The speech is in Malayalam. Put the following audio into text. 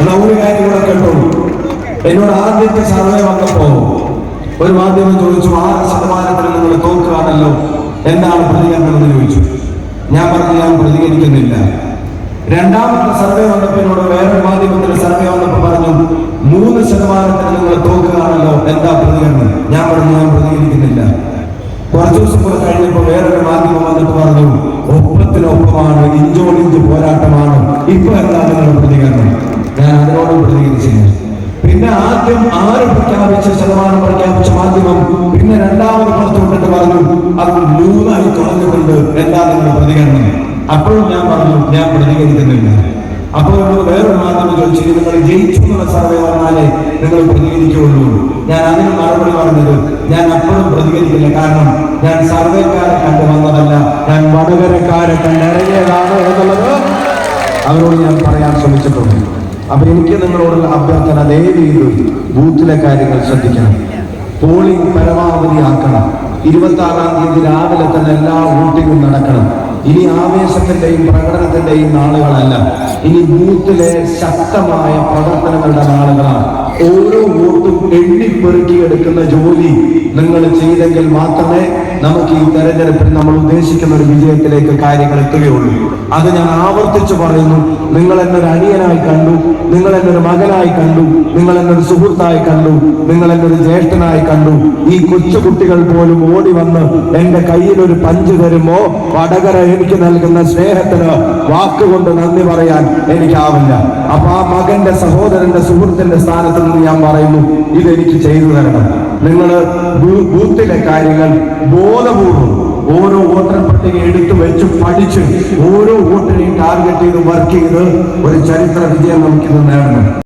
എന്നാ ഒരു കാര്യം കൂടെ കേട്ടോ എന്നോട് ആദ്യത്തെ സർവേ വന്നപ്പോ ഒരു മാധ്യമം ചോദിച്ചു ആറ് ശതമാനത്തിൽ നിങ്ങൾ തോക്കുകയാണല്ലോ എന്താണ് പ്രതികരണം? എന്ന് ചോദിച്ചു. ഞാൻ പറഞ്ഞു ഞാൻ പ്രതികരിക്കുന്നില്ല. രണ്ടാമത്തെ സർവേ വന്നപ്പോ എന്നോട് വേറെ മാധ്യമത്തിൽ സർവേ വന്നപ്പോൾ പറഞ്ഞു മൂന്ന് ശതമാനത്തിന് നിങ്ങൾ തോക്കുകയാണല്ലോ എന്താ പ്രതികരണം? ഞാൻ പറഞ്ഞു ഞാൻ പ്രതികരിക്കുന്നില്ല. കുറച്ച് ദിവസം കൂടെ കഴിഞ്ഞപ്പോൾ വേറൊരു മാധ്യമം വന്നിട്ട് പറഞ്ഞു ഒപ്പത്തിനൊപ്പമാണ് ഇഞ്ചോടിഞ്ച് പോരാട്ടമാണ് ഇപ്പൊ എന്താ നിങ്ങളുടെ പ്രതികരണം? ഞാൻ അതിനോട് പ്രതികരിച്ചില്ല പിന്നെ ആദ്യം ആര് പ്രഖ്യാപിച്ച ശതമാനം പ്രഖ്യാപിച്ച മാധ്യമം പിന്നെ രണ്ടാമത് പുറത്തുവിട്ടിട്ട് പറഞ്ഞു. അത് മൂന്നായി കുറഞ്ഞുകൊണ്ട് എന്താ നിങ്ങളുടെ പ്രതികരണം? അപ്പോഴും ഞാൻ പറഞ്ഞു ഞാൻ പ്രതികരിക്കുന്നില്ല. അപ്പോൾ എന്നോട് വേറൊരു മാധ്യമം ചോദിച്ചു നിങ്ങൾ ജയിച്ചു എന്നുള്ള സർവേ വന്നാലേ നിങ്ങൾ പ്രതികരിക്കുകയുള്ളൂ. ഞാൻ അതിന് മറുപടി പറഞ്ഞത് ഞാൻ അപ്പോഴും പ്രതികരിക്കില്ല. കാരണം ഞാൻ സർവേക്കാരെ കണ്ടു വന്നതല്ല ഞാൻ വടകരക്കാരെ കണ്ടിറങ്ങിയതാണ് എന്നുള്ളത് അവരോട് ഞാൻ പറയാൻ ശ്രമിച്ചിട്ടുണ്ട്. അപ്പൊ എനിക്ക് നിങ്ങളോടുള്ള അഭ്യർത്ഥന രീതിയിൽ ബൂത്തിലെ കാര്യങ്ങൾ ശ്രദ്ധിക്കണം. പോളിംഗ് പരമാവധി ആക്കണം ഇരുപത്തി ആറാം തീയതി രാവിലെ തന്നെ എല്ലാ വോട്ടിങ്ങും നടക്കണം. ഇനി ആവേശത്തിന്റെയും പ്രകടനത്തിന്റെയും നാളുകളല്ല. ഇനി ബൂത്തിലെ ശക്തമായ പ്രവർത്തനങ്ങളുടെ നാളുകളാണ്. ഓരോ വോട്ടും എണ്ണിപ്പെറുക്കിയെടുക്കുന്ന ജോലി നിങ്ങൾ ചെയ്തെങ്കിൽ മാത്രമേ നമുക്ക് ഈ തെരഞ്ഞെടുപ്പിൽ നമ്മൾ ഉദ്ദേശിക്കുന്ന ഒരു വിജയത്തിലേക്ക് കാര്യങ്ങൾ എത്തുകയുള്ളൂ. അത് ഞാൻ ആവർത്തിച്ചു പറയുന്നു. നിങ്ങൾ എന്നൊരു അനിയനായി കണ്ടു. നിങ്ങൾ എന്നൊരു മകനായി കണ്ടു. നിങ്ങൾ എന്നൊരു സുഹൃത്തായി കണ്ടു. നിങ്ങൾ എന്നൊരു ജ്യേഷ്ഠനായി കണ്ടു. ഈ കൊച്ചു കുട്ടികൾ പോലും ഓടി വന്ന് എന്റെ കയ്യിൽ ഒരു പഞ്ച് തരുമോ? വടകര എനിക്ക് നൽകുന്ന സ്നേഹത്തിന് വാക്കുകൊണ്ട് നന്ദി പറയാൻ എനിക്കാവില്ല. അപ്പൊ ആ മകന്റെ സഹോദരന്റെ സുഹൃത്തിന്റെ സ്ഥാനത്ത് നിന്ന് ഞാൻ പറയുന്നു ഇതെനിക്ക് ചെയ്തു തരണം. നിങ്ങൾ ബൂത്തിലെ കാര്യങ്ങൾ ബോധപൂർവം ഓരോ വോട്ടർ പട്ടിക എടുത്തു വെച്ച് പഠിച്ച് ഓരോ വോട്ടിനെയും ടാർഗറ്റ് ചെയ്ത് വർക്ക് ചെയ്ത് ഒരു ചരിത്ര വിജയം നമുക്കിന്ന് നേടണം.